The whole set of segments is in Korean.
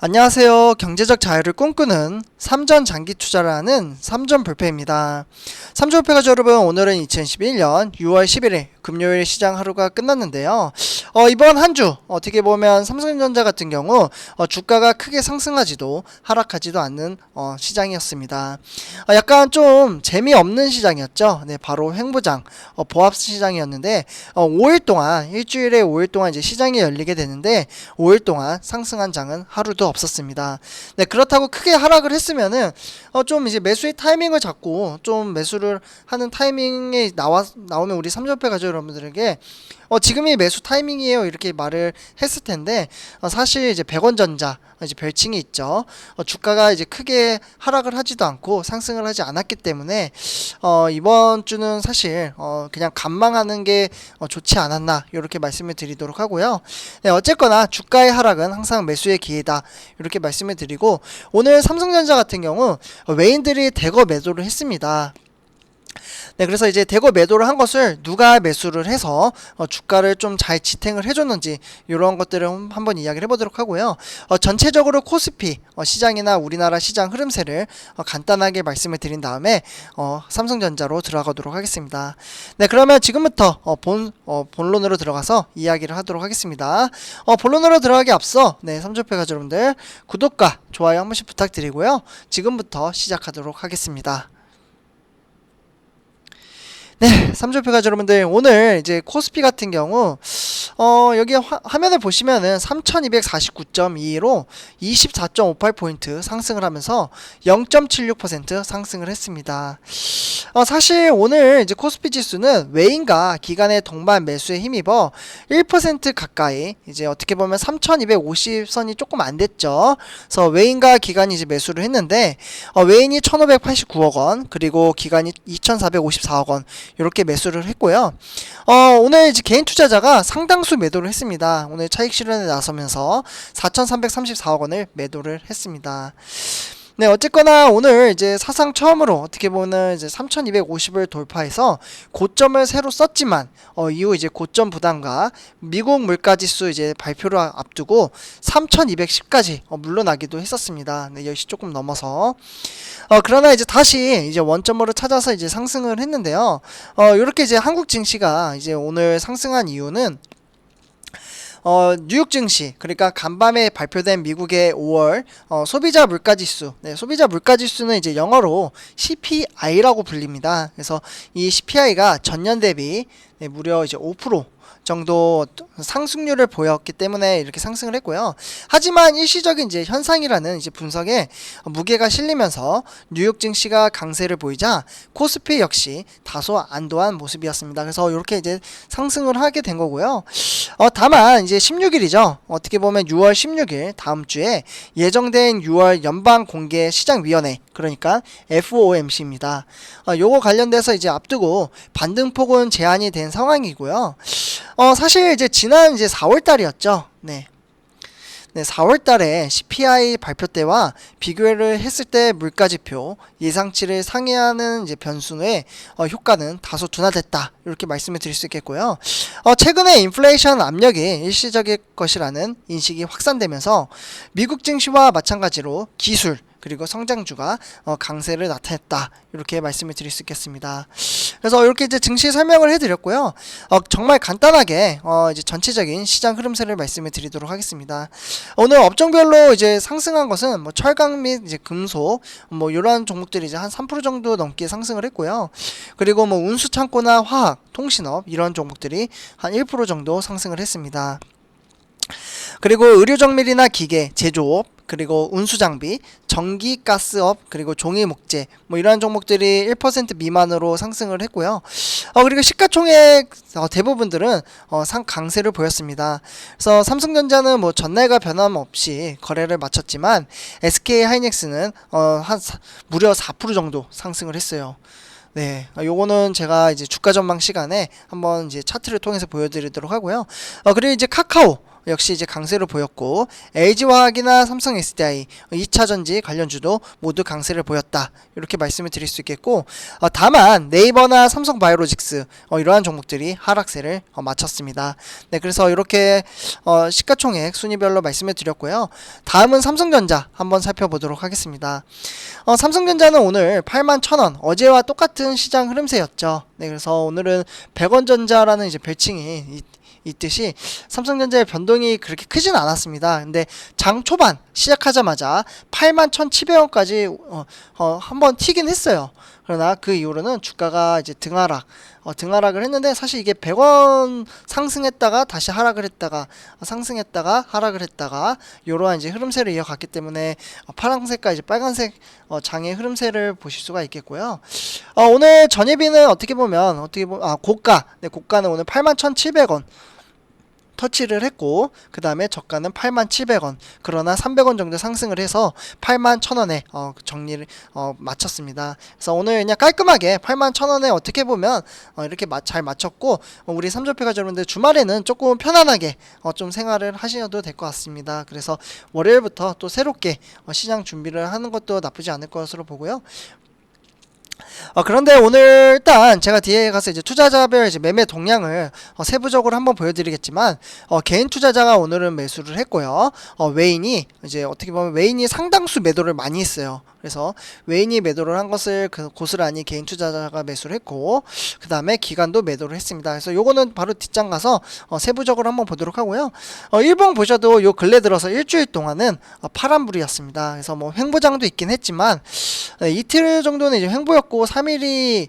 안녕하세요. 경제적 자유를 꿈꾸는 삼전 장기 투자를 하는 삼전 불패입니다. 삼전 불패 가족 여러분, 오늘은 2011년 6월 11일 금요일 시장 하루가 끝났는데요. 어, 이번 한 주 어떻게 보면 삼성전자 같은 경우 어, 주가가 크게 상승하지도 하락하지도 않는 어, 시장이었습니다. 어, 약간 좀 재미없는 시장이었죠. 네, 바로 횡보장 어, 보합 시장이었는데 어, 5일 동안 일주일에 5일 동안 이제 시장이 열리게 되는데 5일 동안 상승한 장은 하루도 없었습니다. 네, 그렇다고 크게 하락을 했으면은 어, 좀 이제 매수의 타이밍을 잡고 좀 매수를 하는 타이밍에 나와 나오면 우리 삼전패 가족 여러분들에게 어, 지금이 매수 타이밍이에요 이렇게 말을 했을 텐데 어, 사실 이제 백원전자 이제 별칭이 있죠. 어, 주가가 이제 크게 하락을 하지도 않고 상승을 하지 않았기 때문에 어, 이번 주는 사실 어, 그냥 관망하는 게 어, 좋지 않았나 이렇게 말씀을 드리도록 하고요. 네, 어쨌거나 주가의 하락은 항상 매수의 기회다 이렇게 말씀을 드리고 오늘 삼성전자 같은 경우 어, 외인들이 대거 매도를 했습니다. 네, 그래서 이제 대거 매도를 한 것을 누가 매수를 해서 어, 주가를 좀 잘 지탱을 해줬는지 이런 것들을 한- 한번 이야기를 해보도록 하고요. 어, 전체적으로 코스피 어, 시장이나 우리나라 시장 흐름세를 어, 간단하게 말씀을 드린 다음에 어, 삼성전자로 들어가도록 하겠습니다. 네, 그러면 지금부터 어, 본 어, 본론으로 들어가서 이야기를 하도록 하겠습니다. 어, 본론으로 들어가기 앞서 네, 삼조패 가족 여러분들 구독과 좋아요 한 번씩 부탁드리고요. 지금부터 시작하도록 하겠습니다. 네, 삼조표 가족 여러분들 오늘 이제 코스피 같은 경우 어 여기 화, 화면을 보시면은 3249.22로 24.58포인트 상승을 하면서 0.76% 상승을 했습니다. 어 사실 오늘 이제 코스피 지수는 외인과 기관의 동반 매수에 힘입어 1% 가까이 이제 어떻게 보면 3250선이 조금 안 됐죠. 그래서 외인과 기관이 이제 매수를 했는데 어, 외인이 1589억 원 그리고 기관이 2454억 원 이렇게 매수를 했고요. 어, 오늘 이제 개인 투자자가 상당 수 매도를 했습니다. 오늘 차익 실현에 나서면서 4,334억 원을 매도를 했습니다. 네, 어쨌거나 오늘 이제 사상 처음으로 어떻게 보면 이제 3,250을 돌파해서 고점을 새로 썼지만 어, 이후 이제 고점 부담과 미국 물가 지수 이제 발표를 앞두고 3,210까지 어, 물러나기도 했었습니다. 네, 10시 조금 넘어서. 어, 그러나 이제 다시 이제 원점으로 찾아서 이제 상승을 했는데요. 어, 이렇게 이제 한국 증시가 이제 오늘 상승한 이유는 어, 뉴욕 증시 그러니까 간밤에 발표된 미국의 5월 어, 소비자 물가 지수. 네, 소비자 물가 지수는 이제 영어로 CPI라고 불립니다. 그래서 이 CPI가 전년 대비 네, 무려 이제 5% 정도 상승률을 보였기 때문에 이렇게 상승을 했고요. 하지만 일시적인 이제 현상이라는 이제 분석에 무게가 실리면서 뉴욕 증시가 강세를 보이자 코스피 역시 다소 안도한 모습이었습니다. 그래서 이렇게 이제 상승을 하게 된 거고요. 어, 다만 이제 16일이죠. 어떻게 보면 6월 16일 다음 주에 예정된 6월 연방 공개 시장 위원회 그러니까 FOMC입니다. 어, 요거 관련돼서 이제 앞두고 반등폭은 제한이 된 상황이고요. 어, 사실 이제 지난 이제 4월 달이었죠. 네. 네, 4월 달에 CPI 발표 때와 비교를 했을 때 물가 지표 예상치를 상회하는 이제 변수의 어, 효과는 다소 둔화됐다. 이렇게 말씀을 드릴 수 있겠고요. 어, 최근에 인플레이션 압력이 일시적일 것이라는 인식이 확산되면서 미국 증시와 마찬가지로 기술 그리고 성장주가 어, 강세를 나타냈다 이렇게 말씀을 드릴 수 있겠습니다. 그래서 이렇게 이제 증시 설명을 해드렸고요. 어, 정말 간단하게 어, 이제 전체적인 시장 흐름세를 말씀을 드리도록 하겠습니다. 오늘 업종별로 이제 상승한 것은 뭐 철강 및 이제 금속 뭐 이러한 종목들이 이제 한 3% 정도 넘게 상승을 했고요. 그리고 뭐 운수 창고나 화학, 통신업 이런 종목들이 한 1% 정도 상승을 했습니다. 그리고 의료 정밀이나 기계, 제조업, 그리고 운수 장비, 전기 가스업, 그리고 종이 목재 뭐 이러한 종목들이 1% 미만으로 상승을 했고요. 어 그리고 시가총액 어, 대부분들은 어, 상 강세를 보였습니다. 그래서 삼성전자는 뭐 전날과 변함없이 거래를 마쳤지만 SK 하이닉스는 어, 한 사- 무려 4% 정도 상승을 했어요. 네, 어, 요거는 제가 이제 주가 전망 시간에 한번 이제 차트를 통해서 보여드리도록 하고요. 어, 그리고 이제 카카오 역시 이제 강세를 보였고 LG화학이나 삼성 SDI 2차 전지 관련주도 모두 강세를 보였다. 이렇게 말씀을 드릴 수 있겠고 어, 다만 네이버나 삼성 바이오로직스 어, 이러한 종목들이 하락세를 어, 마쳤습니다. 네, 그래서 이렇게 어, 시가총액 순위별로 말씀을 드렸고요. 다음은 삼성전자 한번 살펴보도록 하겠습니다. 어, 삼성전자는 오늘 8만 1,000원 어제와 똑같은 시장 흐름세였죠. 네, 그래서 오늘은 100원 전자라는 이제 별칭이 있, 있듯이 삼성전자의 변동이 그렇게 크진 않았습니다. 근데 장 초반 시작하자마자 8만 1,700원까지 어, 어, 한번 튀긴 했어요. 그러나 그 이후로는 주가가 이제 등하락, 어, 등하락을 했는데 사실 이게 100원 상승했다가 다시 하락을 했다가 어, 상승했다가 하락을 했다가 이러한 이제 흐름세를 이어갔기 때문에 어, 파란색과 이제 빨간색 어, 장의 흐름세를 보실 수가 있겠고요. 어, 오늘 전예비는 어떻게 보면 어떻게 보면 아 고가, 네 고가는 오늘 81,700원. 터치를 했고 그 다음에 저가는 87,000원 그러나 300원 정도 상승을 해서 81,000원에 어, 정리를 어, 마쳤습니다. 그래서 오늘 그냥 깔끔하게 81,000원에 어떻게 보면 어, 이렇게 마, 잘 맞췄고 어, 우리 삼조표가 여러분들 주말에는 조금 편안하게 어, 좀 생활을 하셔도 될 것 같습니다. 그래서 월요일부터 또 새롭게 어, 시장 준비를 하는 것도 나쁘지 않을 것으로 보고요 어, 그런데 오늘 일단 제가 뒤에 가서 이제 투자자별 이제 매매 동향을 어, 세부적으로 한번 보여드리겠지만 어, 개인 투자자가 오늘은 매수를 했고요. 어, 외인이 이제 어떻게 보면 외인이 상당수 매도를 많이 했어요. 그래서 외인이 매도를 한 것을 그 고스란히 개인 투자자가 매수를 했고 그 다음에 기관도 매도를 했습니다. 그래서 요거는 바로 뒷장 가서 어, 세부적으로 한번 보도록 하고요. 어, 일봉 보셔도 요 근래 들어서 일주일 동안은 어, 파란불이었습니다. 그래서 뭐 횡보장도 있긴 했지만 네, 이틀 정도는 이제 횡보였 고 3일이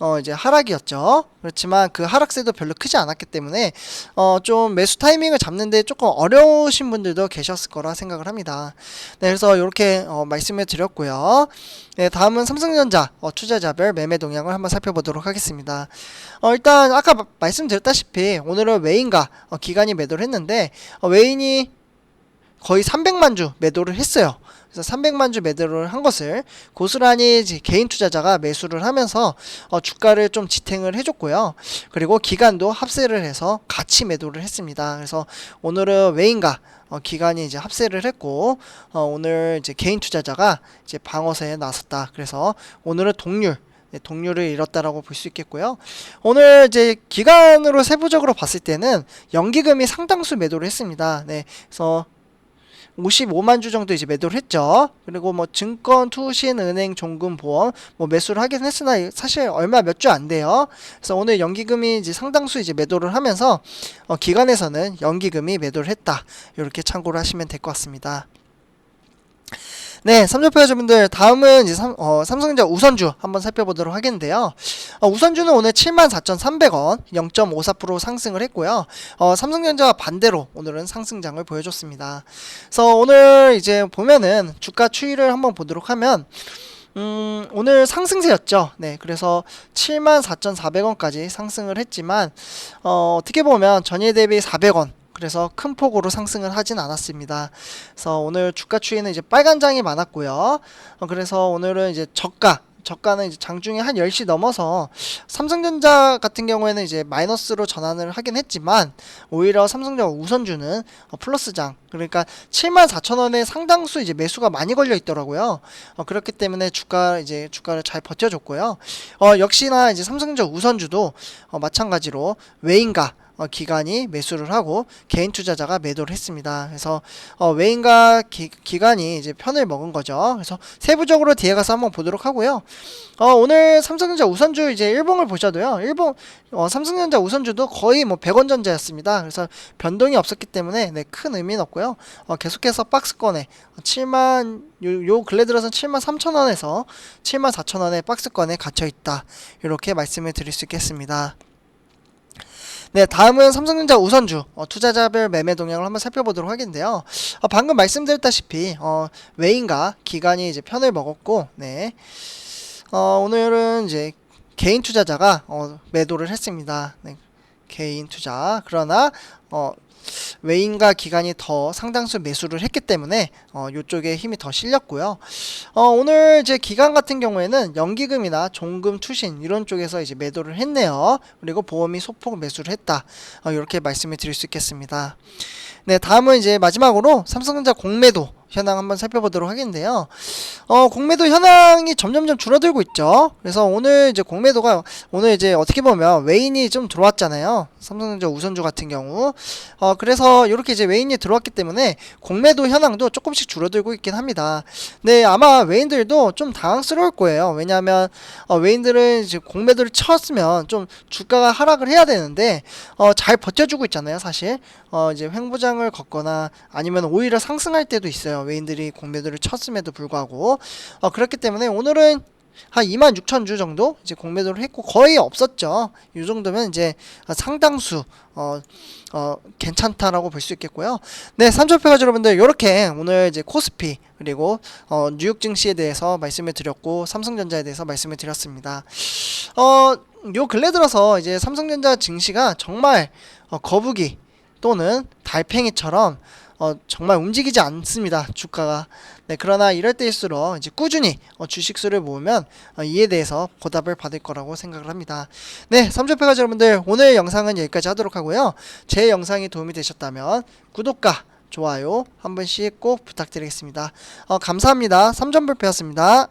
어 이제 하락이었죠. 그렇지만 그 하락세도 별로 크지 않았기 때문에 어 좀 매수 타이밍을 잡는데 조금 어려우신 분들도 계셨을 거라 생각을 합니다. 네, 그래서 이렇게 어 말씀을 드렸고요. 네, 다음은 삼성전자 어 투자자별 매매 동향을 한번 살펴보도록 하겠습니다. 어 일단 아까 마- 말씀드렸다시피 오늘은 외인과 어 기관이 매도를 했는데 어 외인이 거의 300만 주 매도를 했어요. 그래서 300만 주 매도를 한 것을 고스란히 개인 투자자가 매수를 하면서 어, 주가를 좀 지탱을 해줬고요. 그리고 기간도 합세를 해서 같이 매도를 했습니다. 그래서 오늘은 외인과 어, 기간이 이제 합세를 했고 어, 오늘 이제 개인 투자자가 이제 방어세에 나섰다. 그래서 오늘은 동률 네, 동률을 잃었다라고 볼 수 있겠고요. 오늘 이제 기간으로 세부적으로 봤을 때는 연기금이 상당수 매도를 했습니다. 네, 그래서 55만 주 정도 이제 매도를 했죠. 그리고 뭐 증권, 투신, 은행, 종금, 보험 뭐 매수를 하긴 했으나 사실 얼마 몇 주 안 돼요. 그래서 오늘 연기금이 이제 상당수 이제 매도를 하면서 어, 기관에서는 연기금이 매도를 했다. 이렇게 참고를 하시면 될 것 같습니다. 네, 삼조표 여러분들 다음은 이제 삼, 어, 삼성전자 우선주 한번 살펴보도록 하겠는데요. 어, 우선주는 오늘 74,300원 0.54% 상승을 했고요. 어, 삼성전자와 반대로 오늘은 상승장을 보여줬습니다. 그래서 오늘 이제 보면은 주가 추이를 한번 보도록 하면 음, 오늘 상승세였죠. 네, 그래서 74,400원까지 상승을 했지만 어, 어떻게 보면 전일 대비 400원 그래서 큰 폭으로 상승을 하진 않았습니다. 그래서 오늘 주가 추이는 이제 빨간 장이 많았고요. 어, 그래서 오늘은 이제 저가 저가는 이제 장중에 한 10시 넘어서 삼성전자 같은 경우에는 이제 마이너스로 전환을 하긴 했지만 오히려 삼성전자 우선주는 어, 플러스장 그러니까 74,000원에 상당수 이제 매수가 많이 걸려 있더라고요. 어, 그렇기 때문에 주가 이제 주가를 잘 버텨줬고요. 어, 역시나 이제 삼성전자 우선주도 어, 마찬가지로 외인가 어, 기관이 매수를 하고 개인 투자자가 매도를 했습니다. 그래서 어, 외인과 기, 기관이 이제 편을 먹은 거죠. 그래서 세부적으로 뒤에 가서 한번 보도록 하고요. 어, 오늘 삼성전자 우선주 이제 일봉을 보셔도요. 일봉 어, 삼성전자 우선주도 거의 뭐 100원 전자였습니다. 그래서 변동이 없었기 때문에 네, 큰 의미는 없고요. 어, 계속해서 박스권에 7만 요, 요 근래 들어서 7만 3천 원에서 7만 4천 원의 박스권에 갇혀 있다. 이렇게 말씀을 드릴 수 있겠습니다. 네, 다음은 삼성전자 우선주 어, 투자자별 매매 동향을 한번 살펴보도록 하겠는데요. 어, 방금 말씀드렸다시피 어, 외인과 기관이 이제 편을 먹었고, 네, 어, 오늘은 이제 개인 투자자가 어, 매도를 했습니다. 네, 개인 투자. 그러나 어, 외인과 기관이 더 상당수 매수를 했기 때문에 어, 이쪽에 힘이 더 실렸고요. 어, 오늘 이제 기관 같은 경우에는 연기금이나 종금, 투신 이런 쪽에서 이제 매도를 했네요. 그리고 보험이 소폭 매수를 했다. 어, 이렇게 말씀을 드릴 수 있겠습니다. 네, 다음은 이제 마지막으로 삼성전자 공매도 현황 한번 살펴보도록 하겠는데요. 어, 공매도 현황이 점점점 줄어들고 있죠. 그래서 오늘 이제 공매도가 오늘 이제 어떻게 보면 외인이 좀 들어왔잖아요. 삼성전자 우선주 같은 경우. 어, 그래서 이렇게 이제 외인이 들어왔기 때문에 공매도 현황도 조금씩 줄어들고 있긴 합니다. 네, 아마 외인들도 좀 당황스러울 거예요. 왜냐하면 어, 외인들은 이제 공매도를 쳤으면 좀 주가가 하락을 해야 되는데 어, 잘 버텨주고 있잖아요, 사실. 어, 이제 횡보장을 걷거나 아니면 오히려 상승할 때도 있어요. 외인들이 공매도를 쳤음에도 불구하고. 어, 그렇기 때문에 오늘은 한 26,000주 정도 이제 공매도를 했고 거의 없었죠. 이 정도면 이제 상당수 어, 어, 괜찮다라고 볼 수 있겠고요. 네, 삼천표가 여러분들 이렇게 오늘 이제 코스피 그리고 어, 뉴욕 증시에 대해서 말씀을 드렸고 삼성전자에 대해서 말씀을 드렸습니다. 어, 요 근래 들어서 이제 삼성전자 증시가 정말 어, 거북이 또는 달팽이처럼 어, 정말 움직이지 않습니다. 주가가. 네, 그러나 이럴 때일수록 이제 꾸준히 어, 주식수를 모으면 어, 이에 대해서 보답을 받을 거라고 생각을 합니다. 네, 삼조표가 여러분들 오늘 영상은 여기까지 하도록 하고요. 제 영상이 도움이 되셨다면 구독과 좋아요 한 번씩 꼭 부탁드리겠습니다. 어, 감사합니다. 삼전불표였습니다.